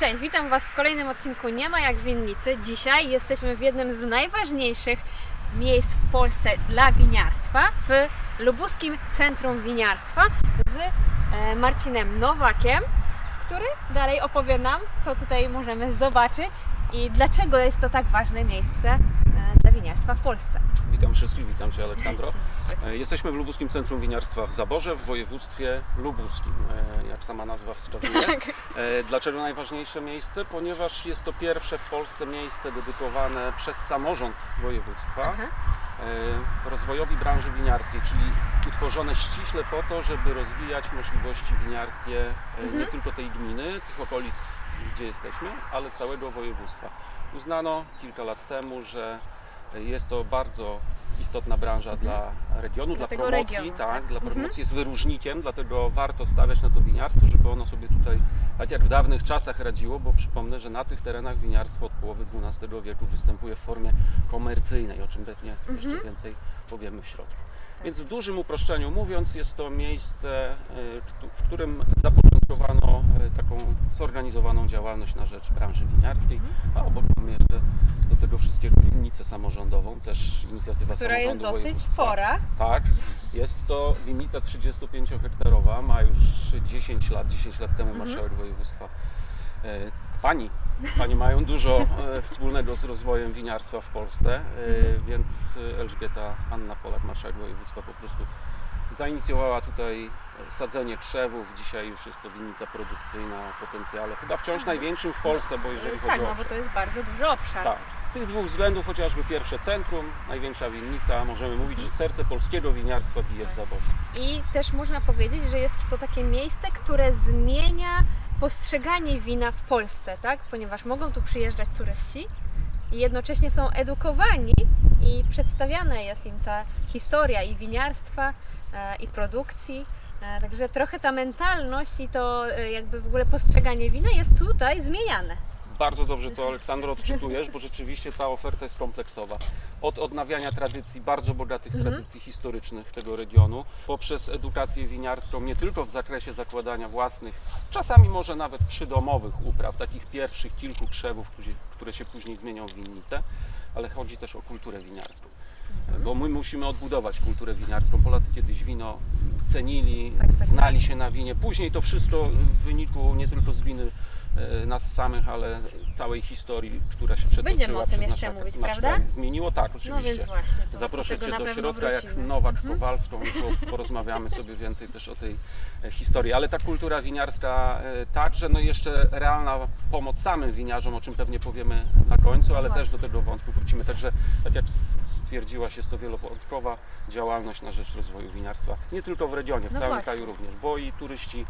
Cześć, witam Was w kolejnym odcinku Nie ma jak winnicy. Dzisiaj jesteśmy w jednym z najważniejszych miejsc w Polsce dla winiarstwa, w Lubuskim Centrum Winiarstwa z e, Marcinem Nowakiem, który dalej opowie nam, co tutaj możemy zobaczyć i dlaczego jest to tak ważne miejsce e, dla winiarstwa w Polsce. Witam wszystkich, witam Cię Aleksandro. E, Jesteśmy w Lubuskim Centrum Winiarstwa w Zaborze w województwie lubuskim, e, jak sama nazwa wskazuje. Tak. E, Dlaczego najważniejsze miejsce? Ponieważ jest to pierwsze w Polsce miejsce dedykowane przez samorząd województwa Aha. rozwojowi branży winiarskiej, czyli utworzone ściśle po to, żeby rozwijać możliwości winiarskie e, nie Mhm. tylko tej gminy, tych okolic, gdzie jesteśmy, ale całego województwa. Uznano kilka lat temu, że jest to bardzo istotna branża dla regionu, dla Mhm. tego promocji, regionu, tak, tak. dla Mhm. promocji jest wyróżnikiem, dlatego warto stawiać na to winiarstwo, żeby ono sobie tutaj, tak jak w dawnych czasach radziło, bo przypomnę, że na tych terenach winiarstwo od połowy XII wieku występuje w formie komercyjnej, o czym pewnie jeszcze Mhm. więcej powiemy w środku. Więc w dużym uproszczeniu mówiąc, jest to miejsce, y, w którym zapoczątkowano y, taką zorganizowaną działalność na rzecz branży winiarskiej, Mhm. a obok mamy jeszcze do tego wszystkiego winnicę samorządową, też inicjatywa Która jest samorządu dosyć województwa. spora. Tak, jest to winnica 35-hektarowa, ma już 10 lat, 10 lat temu Mhm. marszałek województwa. E, Pani, Pani mają dużo e, wspólnego z rozwojem winiarstwa w Polsce, e, więc Elżbieta Anna Polak, marszałek województwa po prostu zainicjowała tutaj sadzenie krzewów. Dzisiaj już jest to winnica produkcyjna o potencjale chyba wciąż największym w Polsce, bo jeżeli chodzi tak, o no bo to jest bardzo duży obszar. Tak, z tych dwóch względów chociażby pierwsze centrum, największa winnica, możemy mówić, że serce polskiego winiarstwa bije w Zaborzu. I też można powiedzieć, że jest to takie miejsce, które zmienia postrzeganie wina w Polsce, tak? Ponieważ mogą tu przyjeżdżać turyści i jednocześnie są edukowani i przedstawiana jest im ta historia i winiarstwa, e, i produkcji. E, Także trochę ta mentalność i to e, jakby w ogóle postrzeganie wina jest tutaj zmieniane. Bardzo dobrze to Aleksandro odczytujesz, bo rzeczywiście ta oferta jest kompleksowa. Od odnawiania tradycji, bardzo bogatych Mhm. tradycji historycznych tego regionu, poprzez edukację winiarską, nie tylko w zakresie zakładania własnych, czasami może nawet przydomowych upraw, takich pierwszych kilku krzewów, które się później zmienią w winnicę, ale chodzi też o kulturę winiarską. Mhm. Bo my musimy odbudować kulturę winiarską. Polacy kiedyś wino cenili, Tak, tak, znali się na winie. Później to wszystko w wyniku nie tylko z winy nas samych, ale całej historii, która się przetoczyła Będziemy o tym jeszcze mówić, prawda? Zmieniło tak, No oczywiście. więc właśnie. To, Zaproszę do Cię do środka jak wrócimy. Nowak Mhm. Kowalską po- porozmawiamy sobie więcej też o tej e, historii. Ale ta kultura winiarska e, także, no i jeszcze realna pomoc samym winiarzom, o czym pewnie powiemy na końcu, ale No też do tego wątku wrócimy. Także tak jak stwierdziłaś, jest to wielowątkowa działalność na rzecz rozwoju winiarstwa. Nie tylko w regionie, w No całym właśnie. kraju również, bo i turyści e,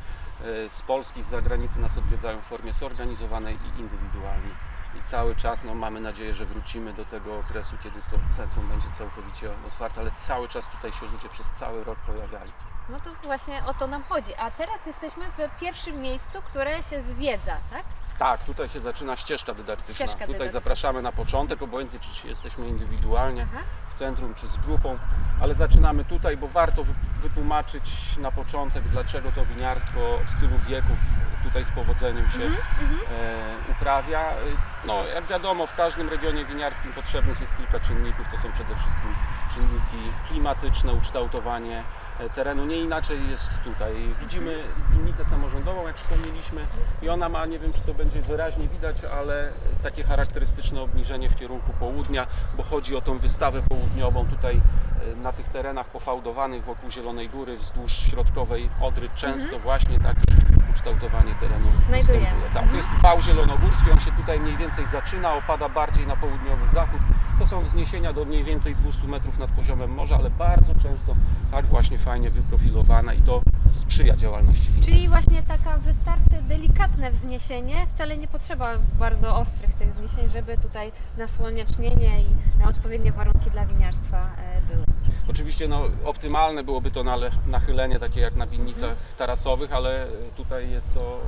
z Polski, z zagranicy nas odwiedzają w formie zorganizowanej i indywidualnej. I cały czas no, mamy nadzieję, że wrócimy do tego okresu, kiedy to centrum będzie całkowicie otwarte, ale cały czas tutaj się ludzie przez cały rok pojawiali. No to właśnie o to nam chodzi. A teraz jesteśmy w pierwszym miejscu, które się zwiedza, tak? Tak, tutaj się zaczyna ścieżka dydaktyczna. Ścieżka tutaj dydaktyczna. zapraszamy na początek, obojętnie czy jesteśmy indywidualnie Aha. w centrum, czy z grupą, ale zaczynamy tutaj, bo warto wy- wytłumaczyć na początek, dlaczego to winiarstwo w tylu wieków tutaj z powodzeniem się mhm. e, uprawia. E, No, jak wiadomo, w każdym regionie winiarskim potrzebnych jest kilka czynników. To są przede wszystkim czynniki klimatyczne, ukształtowanie e, terenu. Nie inaczej jest tutaj. Widzimy winnicę samorządową, jak wspomnieliśmy, i ona ma, nie wiem czy to będzie wyraźnie widać, ale takie charakterystyczne obniżenie w kierunku południa, bo chodzi o tą wystawę południową tutaj e, na tych terenach pofałdowanych wokół Zielonej Góry, wzdłuż środkowej Odry. Często właśnie takie ukształtowanie terenu Znajdujemy. występuje. Tak, to jest wał zielonogórski, on się tutaj mniej więcej zaczyna, opada bardziej na południowy zachód. To są wzniesienia do mniej więcej 200 metrów nad poziomem morza, ale bardzo często tak właśnie fajnie wyprofilowane i to sprzyja działalności winnictwa. Czyli właśnie taka wystarczy delikatne wzniesienie, wcale nie potrzeba bardzo ostrych tych wzniesień, żeby tutaj nasłonecznienie i na odpowiednie warunki dla winiarstwa e, były. Oczywiście no, optymalne byłoby to nachylenie takie jak na winnicach tarasowych, ale tutaj jest to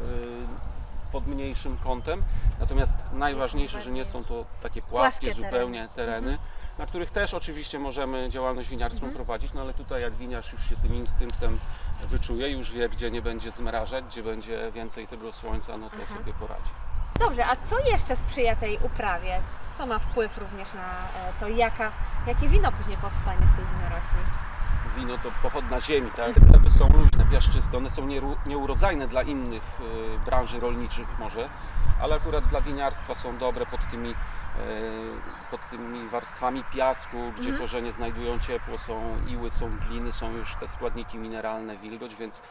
y, pod mniejszym kątem. Natomiast najważniejsze, że nie są to takie płaskie, Płaskie zupełnie tereny, na których też oczywiście możemy działalność winiarską Mhm. prowadzić, no ale tutaj jak winiarz już się tym instynktem wyczuje, już wie, gdzie nie będzie zmrażać, gdzie będzie więcej tego słońca, no to Mhm. sobie poradzi. Dobrze, a co jeszcze sprzyja tej uprawie? Co ma wpływ również na e, to, jaka, jakie wino później powstanie z tej winorośli? Wino to pochodna ziemi, tak? Gleby są różne, piaszczyste, one są nieurodzajne dla innych e, branży rolniczych może, ale akurat dla winiarstwa są dobre pod tymi, e, pod tymi warstwami piasku, gdzie Mhm. korzenie znajdują ciepło, są iły, są gliny, są już te składniki mineralne, wilgoć, więc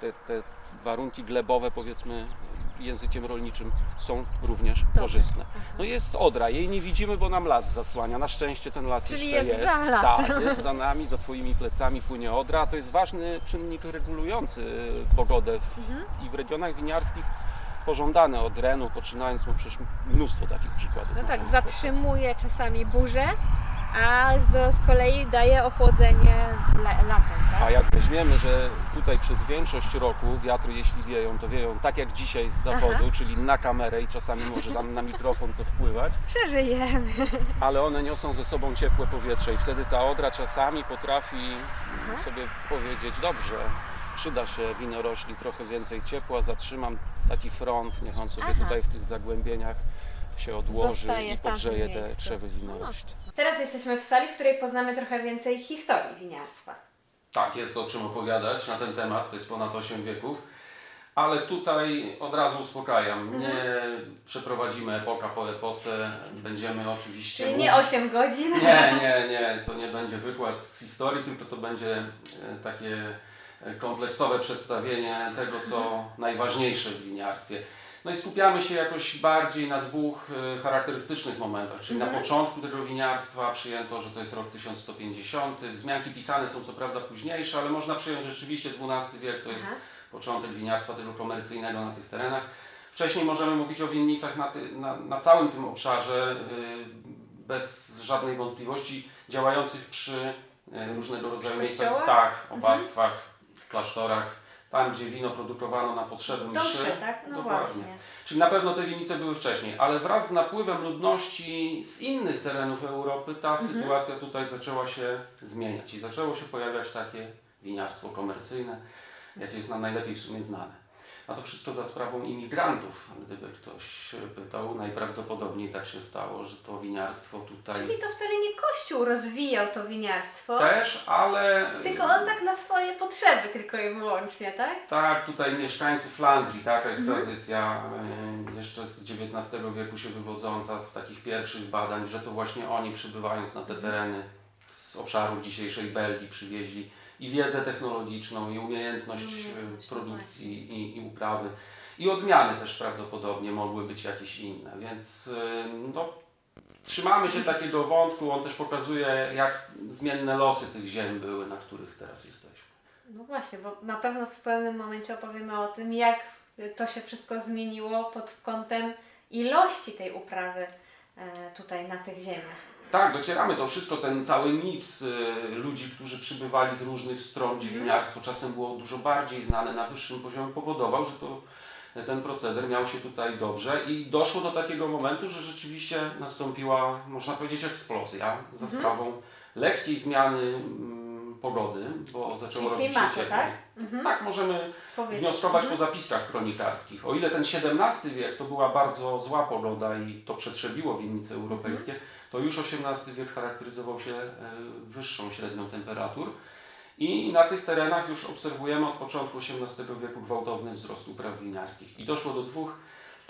te, te warunki glebowe powiedzmy językiem rolniczym są również Dobre. korzystne. No jest Odra, jej nie widzimy, bo nam las zasłania. Na szczęście ten las Czyli jeszcze jest jest. za lasem. Tak, jest za nami, za twoimi plecami płynie Odra. To jest ważny czynnik regulujący y, pogodę w, Mhm. i w regionach winiarskich pożądane od Renu, poczynając, no przecież mnóstwo takich przykładów. No tak, zatrzymuje czasami burzę, a z, z kolei daje ochłodzenie w le, latem, tak? A jak weźmiemy, że tutaj przez większość roku wiatry, jeśli wieją, to wieją tak jak dzisiaj z zachodu, Aha. czyli na kamerę i czasami może tam na mikrofon to wpływać, Przeżyjemy. ale one niosą ze sobą ciepłe powietrze i wtedy ta odra czasami potrafi Aha. sobie powiedzieć, dobrze, przyda się winorośli trochę więcej ciepła, zatrzymam taki front, niech on sobie Aha. tutaj w tych zagłębieniach się odłoży Zostaje i podgrzeje te krzewy winorośli. Teraz jesteśmy w sali, w której poznamy trochę więcej historii winiarstwa. Tak, jest o czym opowiadać na ten temat, to jest ponad 8 wieków. Ale tutaj od razu uspokajam, Mhm. nie przeprowadzimy epoka po epoce, będziemy oczywiście... Czyli nie mówić- 8 godzin. Nie, nie, nie, to nie będzie wykład z historii, tylko to będzie e, takie e, kompleksowe przedstawienie tego, co najważniejsze w winiarstwie. No i skupiamy się jakoś bardziej na dwóch e, charakterystycznych momentach, czyli Mhm. na początku tego winiarstwa przyjęto, że to jest rok 1150. Wzmianki pisane są co prawda późniejsze, ale można przyjąć rzeczywiście XII wiek, to jest Aha. początek winiarstwa tego komercyjnego na tych terenach. Wcześniej możemy mówić o winnicach na, ty, na, na całym tym obszarze, y, bez żadnej wątpliwości, działających przy y, różnego rodzaju miejscach, tak, Mhm. opactwach, w klasztorach, tam gdzie wino produkowano na potrzeby mszy. mszy, tak? No Dokładnie. właśnie. Czyli na pewno te winnice były wcześniej, ale wraz z napływem ludności z innych terenów Europy ta Mhm. sytuacja tutaj zaczęła się zmieniać i zaczęło się pojawiać takie winiarstwo komercyjne, jakie jest nam najlepiej w sumie znane. A to wszystko za sprawą imigrantów, gdyby ktoś pytał, najprawdopodobniej tak się stało, że to winiarstwo tutaj Czyli to wcale nie Kościół rozwijał to winiarstwo, też, ale tylko on tak na swoje potrzeby tylko i wyłącznie, tak? Tak, tutaj mieszkańcy Flandrii, taka jest Mhm. tradycja y, jeszcze z XIX wieku się wywodząca z takich pierwszych badań, że to właśnie oni przybywając na te Mhm. tereny z obszarów dzisiejszej Belgii przywieźli i wiedzę technologiczną, i umiejętność y, Umiejętność, no produkcji i, i uprawy. I odmiany też prawdopodobnie mogły być jakieś inne, więc y, no, trzymamy się takiego wątku, on też pokazuje jak zmienne losy tych ziem były, na których teraz jesteśmy. No właśnie, bo na pewno w pewnym momencie opowiemy o tym, jak to się wszystko zmieniło pod kątem ilości tej uprawy tutaj na tych ziemiach. Tak, docieramy to wszystko, ten cały miks y, ludzi, którzy przybywali z różnych stron, Mhm. winiarstwo czasem było dużo bardziej znane na wyższym poziomie, powodował, że to, ten proceder miał się tutaj dobrze i doszło do takiego momentu, że rzeczywiście nastąpiła, można powiedzieć, eksplozja za Mhm. sprawą lekkiej zmiany pogody, bo zaczęło Czyli robić się klimatu, cieplej. tak? Mhm. Tak, możemy Powiedzieć. wnioskować po Mhm. zapiskach kronikarskich. O ile ten XVII wiek to była bardzo zła pogoda i to przetrzebiło winnice europejskie, to już XVIII wiek charakteryzował się e, wyższą średnią temperatur. I na tych terenach już obserwujemy od początku XVIII wieku gwałtowny wzrost upraw winiarskich. I doszło do dwóch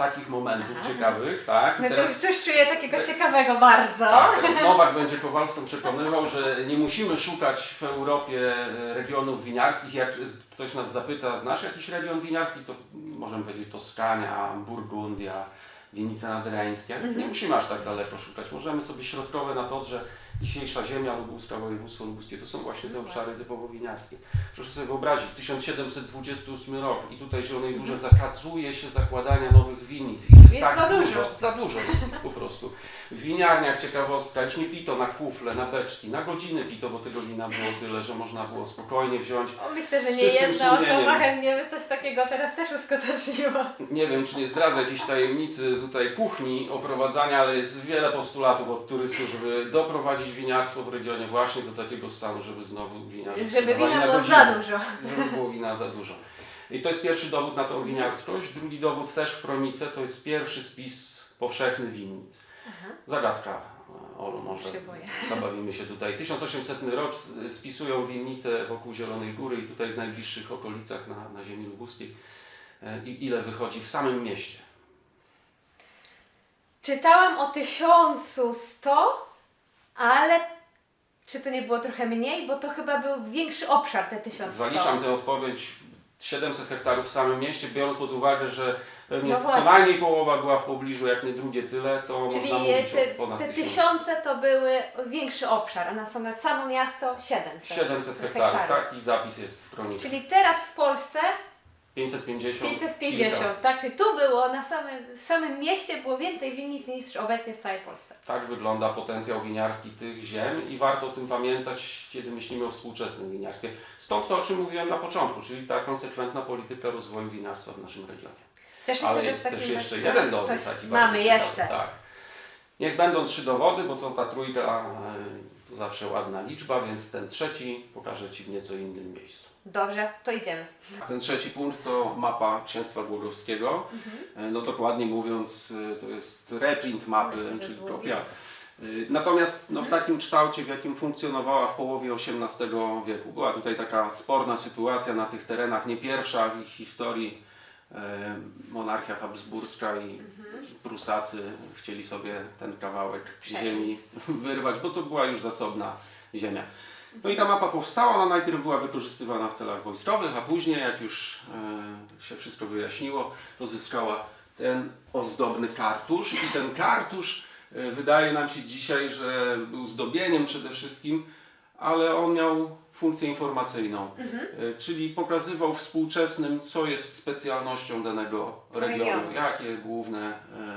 takich momentów Aha. ciekawych. Tak? I No to teraz- coś czuję takiego ciekawego bardzo. tak, teraz Nowak będzie Kowalską przekonywał, że nie musimy szukać w Europie e, regionów winiarskich. Jak z- ktoś nas zapyta, znasz jakiś region winiarski, to możemy powiedzieć Toskania, Burgundia, Winnice Nadreńskie. Mhm. Nie musimy aż tak daleko szukać. Możemy sobie środkowe na to, że dzisiejsza ziemia lubuska, województwo lubuskie, to są właśnie te No obszary typowo winiarskie. Proszę sobie wyobrazić, 1728 rok i tutaj w Zielonej Górze Mhm. zakazuje się zakładania nowych winnic. Ich jest, Jest tak za dużo. dużo, za dużo jest po prostu. W winiarniach ciekawostka, już nie pito na kufle, na beczki, na godziny pito, bo tego wina było tyle, że można było spokojnie wziąć. O, myślę, że nie jedna osoba chętnie by coś takiego teraz też uskuteczniła. Nie wiem, czy nie zdradzę jakiejś tajemnicy tutaj kuchni, oprowadzania, ale jest wiele postulatów od turystów, żeby doprowadzić winiarstwo w regionie właśnie do takiego stanu, żeby znowu wina Żeby wina na było godzinę. za dużo. żeby było wina za dużo. I to jest pierwszy dowód na tą winiarskość. Drugi dowód też w kronice, to jest pierwszy spis powszechny winnic. Aha. Zagadka. Olu, może zabawimy się tutaj. 1800 rok spisują winnice wokół Zielonej Góry i tutaj w najbliższych okolicach na, na ziemi lubuskiej. E, I ile wychodzi w samym mieście? Czytałam o 1100, ale czy to nie było trochę mniej? Bo to chyba był większy obszar te 1100. Zaliczam tę odpowiedź 700 hektarów w samym mieście, biorąc pod uwagę, że pewnie No co właśnie. najmniej połowa była w pobliżu, jak nie drugie tyle, to można Czyli mówić te, o ponad te 1000. tysiące to były większy obszar, a na same, samo miasto 700. 700 hektarów, taki zapis jest w kronice. Czyli teraz w Polsce 550. 550, kilka. tak? Czyli tu było, na samym, w samym mieście było więcej winnic niż obecnie w całej Polsce. Tak wygląda potencjał winiarski tych ziem i warto o tym pamiętać, kiedy myślimy o współczesnym winiarstwie. Stąd to, o czym mówiłem na początku, czyli ta konsekwentna polityka rozwoju winarstwa w naszym regionie. Cieszę Ale się, że jest w takim też jeszcze jeden dowód taki Mamy ciekawy. jeszcze. Tak. Niech będą trzy dowody, bo to ta trójka e, to zawsze ładna liczba, więc ten trzeci pokażę Ci w nieco innym miejscu. Dobrze, to idziemy. Ten trzeci punkt to mapa Księstwa Głogowskiego. E, No dokładnie mówiąc, e, to jest reprint mapy, czyli kopia. E, Natomiast no, w takim kształcie, w jakim funkcjonowała w połowie XVIII wieku. Była tutaj taka sporna sytuacja na tych terenach, nie pierwsza w ich historii. Monarchia Habsburska i Prusacy chcieli sobie ten kawałek ziemi wyrwać, bo to była już zasobna ziemia. No i ta mapa powstała, ona najpierw była wykorzystywana w celach wojskowych, a później jak już e, się wszystko wyjaśniło, to zyskała ten ozdobny kartusz. I ten kartusz e, wydaje nam się dzisiaj, że był zdobieniem przede wszystkim, ale on miał funkcję informacyjną, e, czyli pokazywał współczesnym, co jest specjalnością danego regionu, jakie główne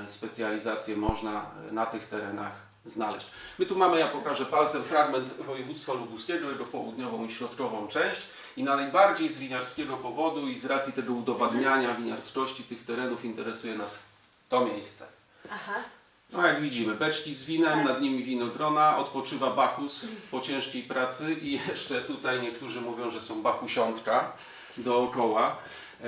e, specjalizacje można na tych terenach znaleźć. My tu mamy, ja pokażę palcem, fragment województwa lubuskiego, jego południową i środkową część. I na najbardziej z winiarskiego powodu i z racji tego udowadniania winiarskości tych terenów interesuje nas to miejsce. Aha. No jak widzimy, beczki z winem, Tak. nad nimi winogrona, odpoczywa Bachus po ciężkiej pracy i jeszcze tutaj niektórzy mówią, że są Bachusiątka dookoła. E,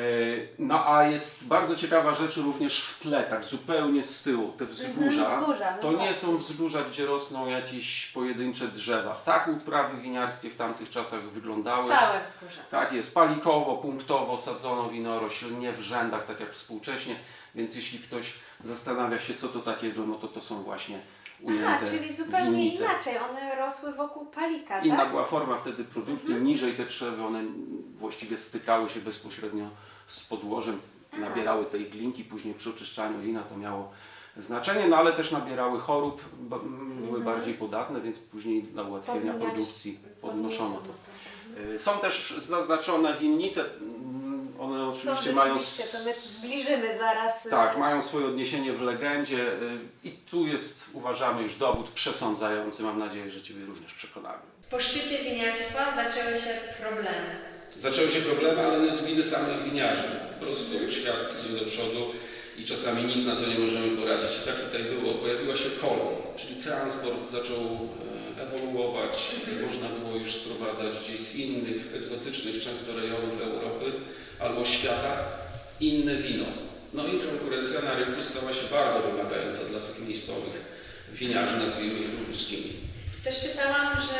No a jest bardzo ciekawa rzecz również w tle, tak zupełnie z tyłu, te wzgórza. Mhm, wzgórza, no To tak. nie są wzgórza, gdzie rosną jakieś pojedyncze drzewa. Tak uprawy winiarskie w tamtych czasach wyglądały. Całe wzgórze. Tak jest, palikowo, punktowo sadzono winorośl, nie w rzędach, tak jak współcześnie, więc jeśli ktoś zastanawia się, co to takiego, no to to są właśnie ujęte Aha, czyli zupełnie winnice. inaczej. One rosły wokół palika, Inna tak? była forma wtedy produkcji, Mhm. niżej te krzewy, one właściwie stykały się bezpośrednio z podłożem, nabierały tej glinki, później przy oczyszczaniu wina to miało znaczenie, no ale też nabierały chorób, m, były Mhm. bardziej podatne, więc później dla ułatwienia Podmieniać- produkcji podnoszono to. Y, Są też zaznaczone winnice, mm, one Są oczywiście mają, rzeczywiście, to my zbliżymy zaraz. y, tak, mają swoje odniesienie w legendzie y, i tu jest, uważamy, już dowód przesądzający, mam nadzieję, że Ciebie również przekonamy. Po szczycie winiarstwa zaczęły się problemy. Zaczęły się problemy, ale nie z winy samych winiarzy. Po prostu świat idzie do przodu i czasami nic na to nie możemy poradzić. I tak tutaj było. Pojawiła się kolej, czyli transport zaczął e, ewoluować można było już sprowadzać gdzieś z innych egzotycznych często rejonów Europy albo świata inne wino. No i konkurencja na rynku stała się bardzo wymagająca dla tych miejscowych winiarzy, nazwijmy ich lubuskimi. Też czytałam, że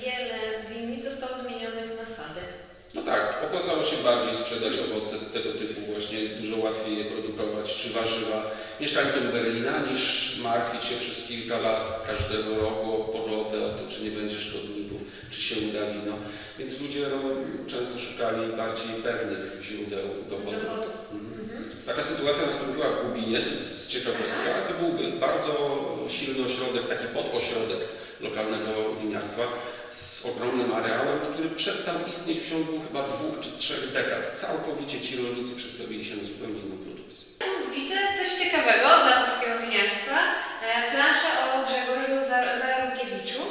wiele winnic zostało zmienionych na sady. No tak, opłacało się bardziej sprzedać owoce tego typu właśnie, dużo łatwiej je produkować, czy warzywa mieszkańcom Berlina, niż martwić się przez kilka lat każdego roku o pogodę, o to, czy nie będzie szkodników, czy się uda wino. Więc ludzie no, często szukali bardziej pewnych źródeł dochodu. Dowodu. Mhm. Taka sytuacja nastąpiła w Gubinie, to jest ciekawostka. To był bardzo silny ośrodek, taki podośrodek lokalnego winiarstwa z ogromnym areałem, który przestał istnieć w ciągu chyba dwóch czy trzech dekad. Całkowicie ci rolnicy przestawili się na zupełnie inną produkcję. Widzę coś ciekawego dla polskiego winiarstwa. E, Plansza o Grzegorzu Zar- Zarąkiewiczu.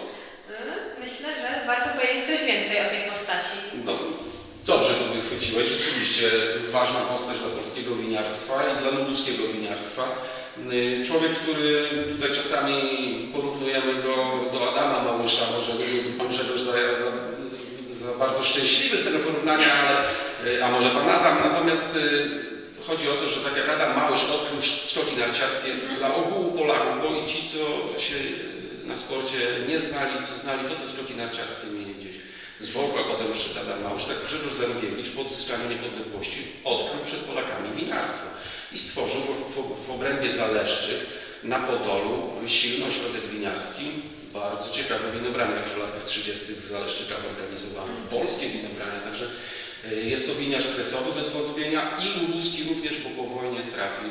E, Myślę, że warto powiedzieć coś więcej o tej postaci. No, dobrze to wychwyciłeś. Rzeczywiście ważna postać dla polskiego winiarstwa i dla lubuskiego winiarstwa. Yy, Człowiek, który tutaj czasami porównujemy go do Adama Małysza, może byłby Pan Grzegorz za, za, za bardzo szczęśliwy z tego porównania, ale y, a może pan Adam. Natomiast y, chodzi o to, że tak jak Adam Małysz odkrył skoki narciarskie dla ogółu Polaków, bo i ci, co się y, na sporcie nie znali, co znali, to te skoki narciarskie mieli gdzieś z boku, a potem przyszedł Adam Małysz. Tak Grzegorz Zarubiewicz po odzyskaniu niepodległości odkrył przed Polakami winarstwo i stworzył w, w, w obrębie Zaleszczyk na Podolu silny ośrodek winiarski. Bardzo ciekawe winobrania już w latach 30. w Zaleszczykach organizowano. Polskie winobrania, także y, jest to winiarz kresowy bez wątpienia i lubuski również, bo po wojnie trafił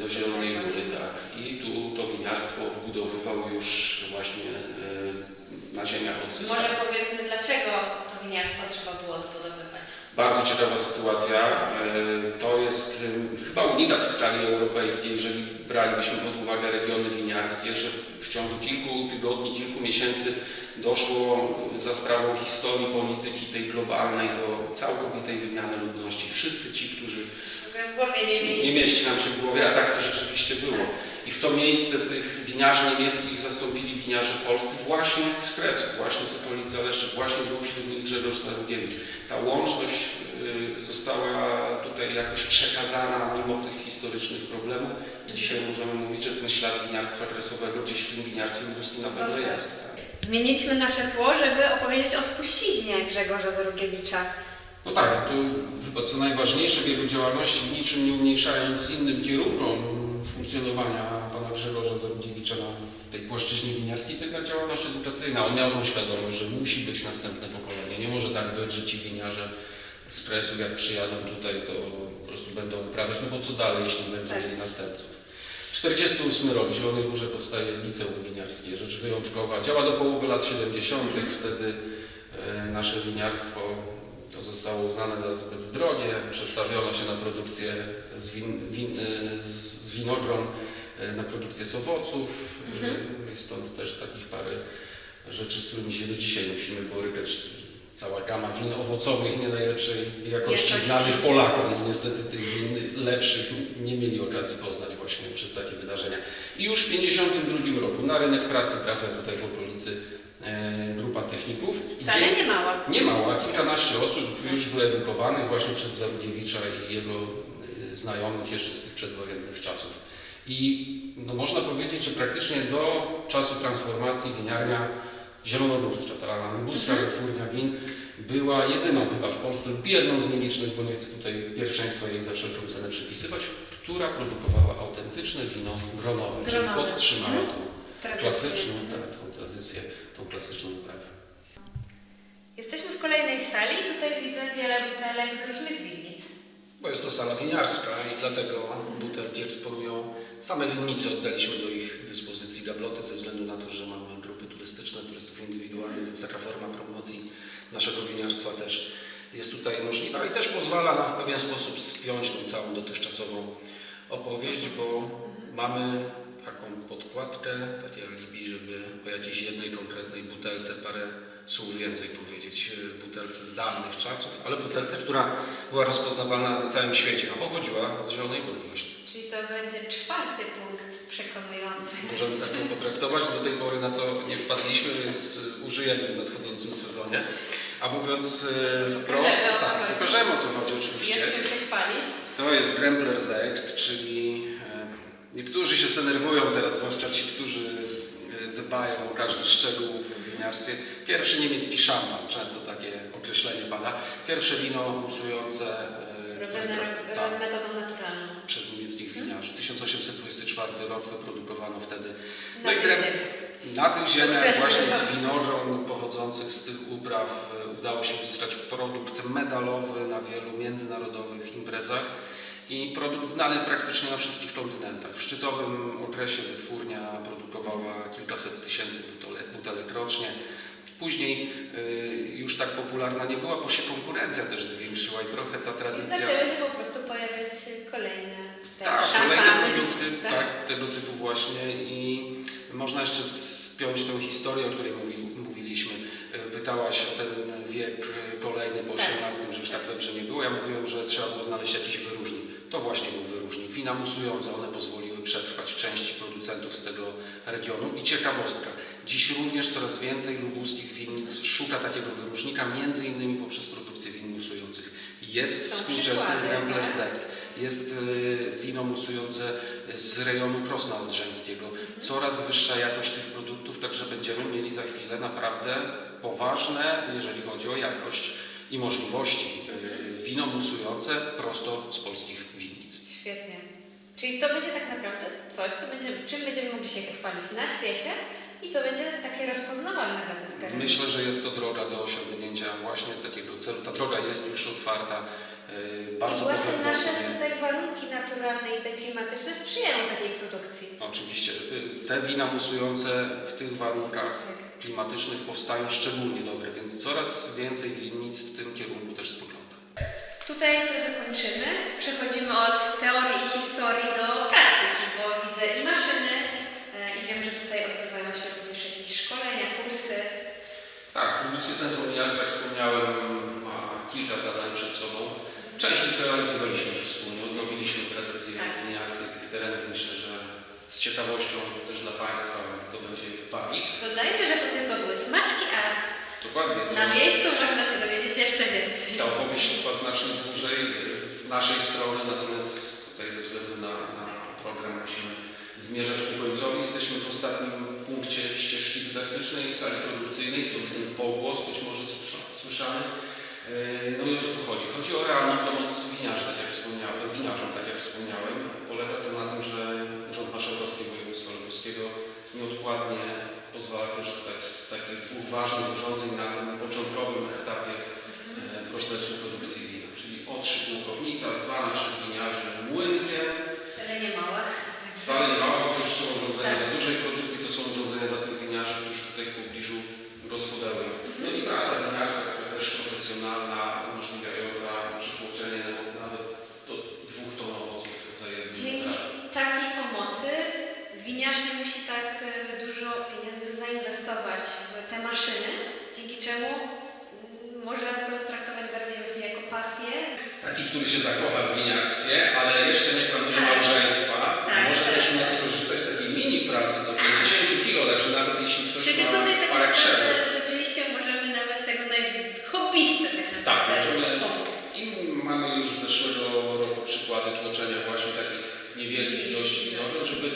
do Zielonej Góry. Tak. I tu to winiarstwo odbudowywał już właśnie y, na ziemiach odzyskanych. Może powiedzmy, dlaczego to winiarstwo trzeba było odbudowywać? Bardzo ciekawa sytuacja. E, To jest e, chyba unikat w skali europejskiej, jeżeli bralibyśmy pod uwagę regiony winiarskie, że w ciągu kilku tygodni, kilku miesięcy doszło za sprawą historii polityki tej globalnej do całkowitej wymiany ludności. Wszyscy ci, którzy nie mieści nam się w głowie, a tak to rzeczywiście było. I w to miejsce tych winiarzy niemieckich zastąpili winiarze polscy właśnie z Kresu, właśnie z okolic Zaleszczyk, właśnie był wśród nich Grzegorz Zarugiewicz. Ta łączność y, została tutaj jakoś przekazana mimo tych historycznych problemów i dzisiaj możemy mówić, że ten ślad winiarstwa kresowego gdzieś w tym winiarstwie lubuskim na pewno jest. Zmieniliśmy nasze tło, żeby opowiedzieć o spuściźnie Grzegorza Zarugiewicza. No tak, to chyba co najważniejsze w jego działalności, w niczym nie umniejszając innym kierunkom funkcjonowania Grzegorza Zarudziewicza na tej płaszczyźnie winiarskiej, to jednak działalność edukacyjna. On miał tą świadomość, że musi być następne pokolenie. Nie może tak być, że ci winiarze z kresu, jak przyjadą tutaj, to po prostu będą uprawiać, no bo co dalej, jeśli będą Tak. mieli następców. 48 rok, w Zielonej Górze powstaje liceum winiarskie, rzecz wyjątkowa. Działa do połowy lat 70., wtedy e, nasze winiarstwo to zostało uznane za zbyt drogie, przestawiono się na produkcję z, win, win, e, z z winogron na produkcję z owoców Mhm. e, i stąd też takich parę rzeczy, z którymi się do dzisiaj musimy borykać. Cała gama win owocowych nie najlepszej jakości Jakości. znanych Polakom. No, niestety tych win lepszych nie mieli okazji poznać właśnie przez takie wydarzenia. I już w 1952 roku na rynek pracy trafia tutaj w okolicy e, grupa techników. I Wcale nie mała. nie mała, kilkanaście osób już wyedukowanych właśnie przez Zarugiewicza i jego znajomych jeszcze z tych przedwojennych czasów. I no, można powiedzieć, że praktycznie do czasu transformacji winiarnia zielonogórska, ta lubuska Mhm. wytwórnia win, była jedyną chyba w Polsce lub jedną z nielicznych, bo nie chcę tutaj pierwszeństwa jej za wszelką cenę przypisywać, która produkowała autentyczne wino gronowe, czyli Gronowe. podtrzymała Mhm. tą klasyczną, tak, tą tradycję, tą klasyczną uprawę. Jesteśmy w kolejnej sali i tutaj widzę wiele butelek z różnych winnic. Bo jest to sala winiarska i dlatego butelki eksponują same winnice. Oddaliśmy do ich dyspozycji gabloty ze względu na to, że mamy grupy turystyczne, turystów indywidualnych, więc taka forma promocji naszego winiarstwa też jest tutaj możliwa i też pozwala nam w pewien sposób spiąć tą całą dotychczasową opowieść, bo mamy taką podkładkę, takie alibi, żeby o jakiejś jednej konkretnej butelce parę słów więcej powiedzieć. Butelce z dawnych czasów, ale butelce, która była rozpoznawalna na całym świecie, a pochodziła z Zielonej Góry właśnie. Czyli to będzie czwarty punkt przekonujący. Możemy tak to potraktować. Do tej pory na to nie wpadliśmy, więc y, użyjemy w nadchodzącym sezonie. A mówiąc y, wprost, Pokażemy, tak, pokażemy o co chodzi oczywiście. Jest czym się chwalić. To jest Grembler Sekt, czyli e, niektórzy się zdenerwują teraz, zwłaszcza ci, którzy e, dbają o każdy szczegół w winiarstwie. Pierwszy niemiecki szampan, często takie określenie pada. Pierwsze wino musujące e, Robione tak, ro- metodą naturalną. Przez niemieckich winiarzy. 1824 rok wyprodukowano wtedy. Na No i ziemiach. na tych ziemiach właśnie z winogron pochodzących z tych upraw e, udało się uzyskać produkt medalowy na wielu międzynarodowych imprezach i produkt znany praktycznie na wszystkich kontynentach. W szczytowym okresie wytwórnia produkowała kilkaset tysięcy butelek, rocznie. Później e, już tak popularna nie była, bo się konkurencja też zwiększyła i trochę ta I tradycja... zaczęły się po prostu pojawiać kolejne te Tak, szampany. kolejne produkty Tak. tak. tego typu właśnie i można jeszcze spiąć tą historię, o której mówi, mówiliśmy. E, Pytałaś o ten wiek e, kolejny po Tak. XVIII, że już tak dobrze nie było. Ja mówiłem, że trzeba było znaleźć jakiś wyróżnik. To właśnie był wyróżnik. Wina musujące, one pozwoliły przetrwać części producentów z tego regionu. I ciekawostka, dziś również coraz więcej lubuskich winnic szuka takiego wyróżnika, między innymi poprzez produkcję win musujących. Jest Są współczesny Rambler tak? Z. Jest y, wino musujące z rejonu Krosna Odrzańskiego. Coraz wyższa jakość tych produktów, także będziemy mieli za chwilę naprawdę poważne, jeżeli chodzi o jakość i możliwości. Y, Wino musujące prosto z polskich winnic. Świetnie. Czyli to będzie tak naprawdę coś, co będziemy, czym będziemy mogli się chwalić na świecie i co będzie takie rozpoznawalne dla tych terenów. Myślę, że jest to droga do osiągnięcia właśnie takiego celu. Ta droga jest już otwarta. Y, I Bardzo właśnie nasze tutaj warunki naturalne i te klimatyczne sprzyjają takiej produkcji. Oczywiście y, te wina musujące w tych warunkach Tak. klimatycznych powstają szczególnie dobre, więc coraz więcej winnic w tym kierunku też spogląda. Tutaj trochę kończymy. Przechodzimy od teorii i historii do praktyki, bo widzę i maszyny e, i wiem, że tutaj odbywają się również jakieś szkolenia, kursy. Tak, Lubuskie Centrum Miasta, jak wspomniałem, ma kilka zadań przed sobą. Część zrealizowaliśmy już wspólnie, odnowiliśmy tradycje Tak. winiarskie tych terenów. Myślę, że z ciekawością też dla Państwa to będzie wabik. Dodajmy, że to tylko były smaczki, a Dokładnie. to- na miejscu można się dowiedzieć jeszcze więcej. Ta opowieść trwa znacznie dłużej z naszej strony, natomiast tutaj ze względu na, na program musimy zmierzać ku końcowi. Jesteśmy w ostatnim punkcie ścieżki dydaktycznej w sali produkcyjnej, stąd ten pogłos być może słysza- słyszany. Yy, No i o co tu chodzi? Chodzi o realną pomoc winiarzom, tak jak wspomniałem, winiarzom, tak jak wspomniałem. Polega to na tym, że Urząd Marszałkowski Województwa Lubelskiego nieodpłatnie pozwala korzystać z takich dwóch ważnych urządzeń na tym początkowym etapie e, procesu produkcji wina, czyli otrzyk łukownica, zwana przez winiarzy młynkiem. Wcale nie mała. Wcale nie mało, bo to już są urządzenia Tak. dużej produkcji, to są urządzenia dla tych winiarzy, którzy tutaj w pobliżu gospodarują. No i prasa winiarska, taka też profesjonalna, umożliwiająca przytłoczenie nawet do dwóch ton owoców za jednym Dzięki razem. takiej pomocy winiarz nie musi tak e, dużo pieniędzy zainwestować w te maszyny, dzięki czemu mm, może to traktować bardziej właśnie jako pasję. Taki, który się zakocha w winiarstwie, ale jeszcze nie planuje Tak. małżeństwa, Tak, może tak, też nas tak. skorzystać z takiej mini pracy do 50 kg, także nawet jeśli ktoś Czyli ma tutaj tak parę krzewów. rzeczywiście możemy nawet tego naj... hobbystę tak Tak, naprawdę możemy. wspomóc. I mamy już z zeszłego roku przykłady tłoczenia właśnie takich niewielkich ilości winogron, żeby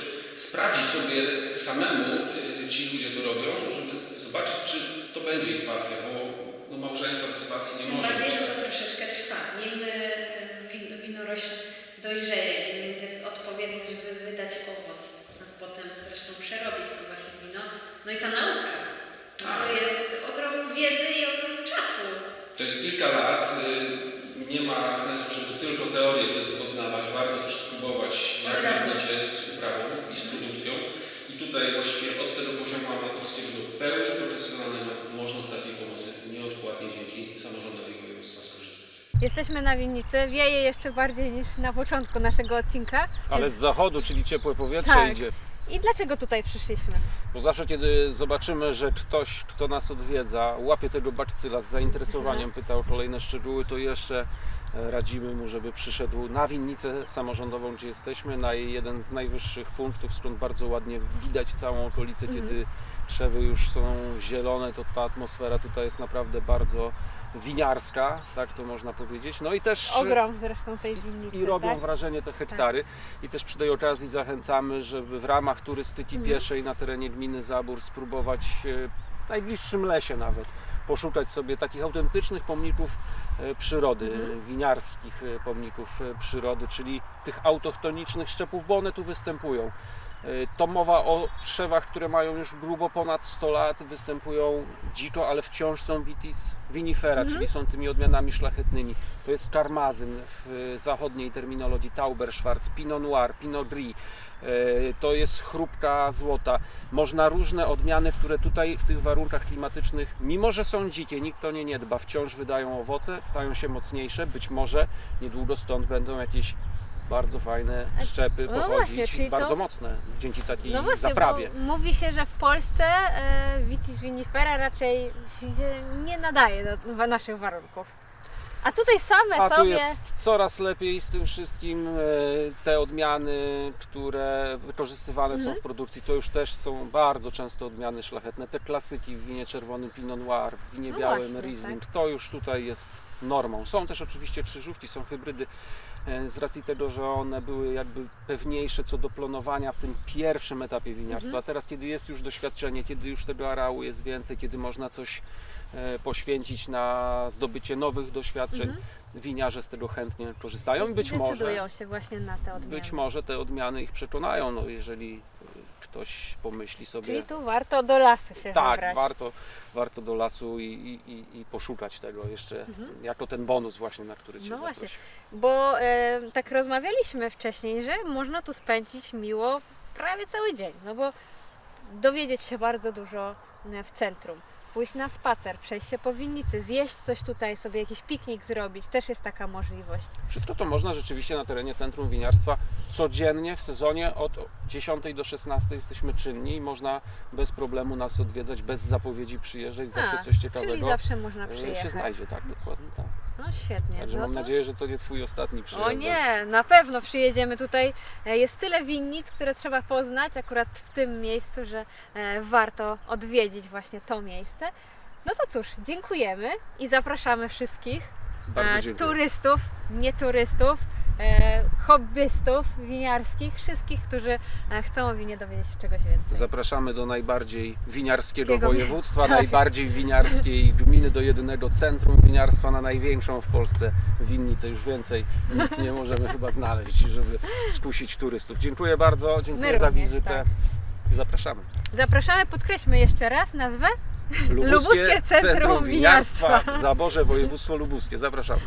sprawdzić sobie samemu, y, ci ludzie to robią, żeby zobaczyć, czy to będzie ich pasja, bo no, małżeństwa bez pasji nie może bardziej, że to troszeczkę trwa. Nim win- winorośl dojrzeje i będzie odpowiednio, żeby wydać owoc, a potem zresztą przerobić to właśnie wino. No i ta nauka. No to Tak. jest ogrom wiedzy i ogrom czasu. To jest kilka lat. Nie ma sensu, żeby tylko teorię wtedy poznawać. Warto też spróbować, jak różnić się z uprawą i z produkcją. I tutaj właściwie od tego poziomu amatorskiego do pełni profesjonalnego można z takiej pomocy nieodpłatnie dzięki samorządowi województwa skorzystać. Jesteśmy na winnicy, wieje jeszcze bardziej niż na początku naszego odcinka. Ale z zachodu, czyli ciepłe powietrze Tak. idzie. I dlaczego tutaj przyszliśmy? Bo zawsze, kiedy zobaczymy, że ktoś, kto nas odwiedza, łapie tego bakcyla z zainteresowaniem, pyta o kolejne szczegóły, to jeszcze radzimy mu, żeby przyszedł na winnicę samorządową, gdzie jesteśmy, na jeden z najwyższych punktów, skąd bardzo ładnie widać całą okolicę, kiedy trzewy już są zielone, to ta atmosfera tutaj jest naprawdę bardzo winiarska, tak to można powiedzieć. No i też Ogrom zresztą tej winnicy. i robią tak? wrażenie te hektary. I też przy tej okazji zachęcamy, żeby w ramach turystyki Mhm. pieszej na terenie gminy Zabór spróbować w najbliższym lesie nawet poszukać sobie takich autentycznych pomników przyrody, Mhm. winiarskich e, pomników e, przyrody, czyli tych autochtonicznych szczepów, bo one tu występują. E, To mowa o drzewach, które mają już grubo ponad 100 lat, występują dziko, ale wciąż są vitis vinifera, Mhm. czyli są tymi odmianami szlachetnymi. To jest czarmazyn w zachodniej terminologii Tauberschwarz, Pinot Noir, Pinot Gris. E, To jest chrupka złota. Można różne odmiany, które tutaj w tych warunkach klimatycznych, mimo że są dzikie, nikt o nie nie dba, wciąż wydają owoce, stają się mocniejsze. Być może niedługo stąd będą jakieś bardzo fajne szczepy no pochodzić, właśnie, czyli to- bardzo mocne dzięki takiej No właśnie, zaprawie. mówi się, że w Polsce e, vitis vinifera raczej się nie nadaje do naszych warunków. A tutaj same A tu sobie. jest coraz lepiej z tym wszystkim. e, Te odmiany, które wykorzystywane są w produkcji, to już też są bardzo często odmiany szlachetne. Te klasyki w winie czerwonym Pinot Noir, w winie No białym właśnie, Riesling, to już tutaj jest normą. Są też oczywiście krzyżówki, są hybrydy. E, Z racji tego, że one były jakby pewniejsze co do planowania w tym pierwszym etapie winiarstwa. Mhm. A teraz, kiedy jest już doświadczenie, kiedy już tego areału jest więcej, kiedy można coś e, poświęcić na zdobycie nowych doświadczeń, Mhm. Winiarze z tego chętnie korzystają i być Decydują może, się właśnie na te odmiany. być może te odmiany ich przekonają, no jeżeli y, ktoś pomyśli sobie, Czyli tu warto do lasu się tak, wybrać. warto, warto do lasu i, i, i, i poszukać tego jeszcze jako ten bonus właśnie, na który Cię Mhm. No właśnie. Bo e, tak rozmawialiśmy wcześniej, że można tu spędzić miło prawie cały dzień. No bo dowiedzieć się bardzo dużo e, w centrum. Pójść na spacer, przejść się po winnicy, zjeść coś tutaj, sobie jakiś piknik zrobić, też jest taka możliwość. Wszystko to można rzeczywiście na terenie Centrum Winiarstwa codziennie w sezonie od 10 do 16 jesteśmy czynni i można bez problemu nas odwiedzać, bez zapowiedzi przyjeżdżać, zawsze A, coś Czyli ciekawego zawsze można e, przyjechać. się znajdzie, tak, dokładnie tak. No świetnie. Także no mam to... nadzieję, że to nie Twój ostatni przyjazd. O nie, na pewno przyjedziemy tutaj. E, Jest tyle winnic, które trzeba poznać akurat w tym miejscu, że e, warto odwiedzić właśnie to miejsce. No to cóż, dziękujemy i zapraszamy wszystkich e, turystów, nieturystów, hobbystów winiarskich, wszystkich, którzy e, chcą o winie dowiedzieć się czegoś więcej. Zapraszamy do najbardziej winiarskiego Takiego- województwa, tak. najbardziej winiarskiej gminy, do jedynego centrum winiarstwa na największą w Polsce winnicę. Już więcej nic nie możemy chyba znaleźć, żeby skusić turystów. Dziękuję bardzo, dziękuję My za również, wizytę tak. i zapraszamy. Zapraszamy, podkreślmy jeszcze raz nazwę. Lubuskie, Centrum Winiarstwa. w Zaborze, województwo lubuskie. Zapraszamy.